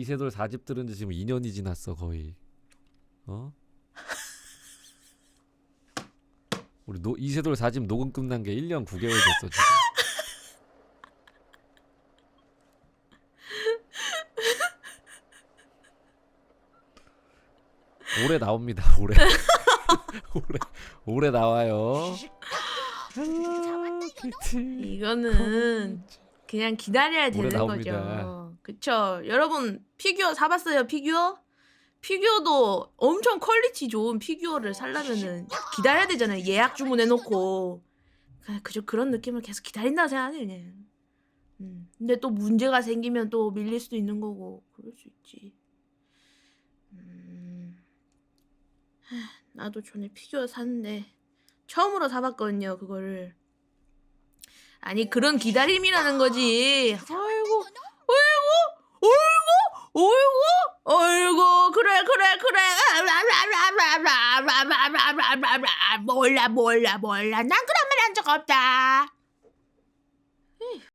이세돌 4집 들은 지 지금 2년이 지났어 거의. 어? 우리 노, 이세돌 4집 녹음 끝난 게 1년 9개월 됐어 지금. 올해 나옵니다. 올해. 올해 올해 나와요. 헬로 키티. 이거는 그냥 기다려야 되는. 거죠. 그쵸. 여러분 피규어 사봤어요 피규어? 피규어도 엄청 퀄리티 좋은 피규어를 살려면은 기다려야 되잖아요. 예약 주문해놓고 그냥 그저 그런 느낌을 계속 기다린다 생각해요. 그냥. 음. 근데 또 문제가 생기면 또 밀릴 수도 있는 거고 그럴 수 있지. 음. 하, 나도 전에 피규어 샀는데 처음으로 사봤거든요. 그거를. 아니 그런 기다림이라는 거지. 아이고, 아이고, 아이고, 그래. 몰라, 몰라, 몰라. 난 그런 말 한 적 없다.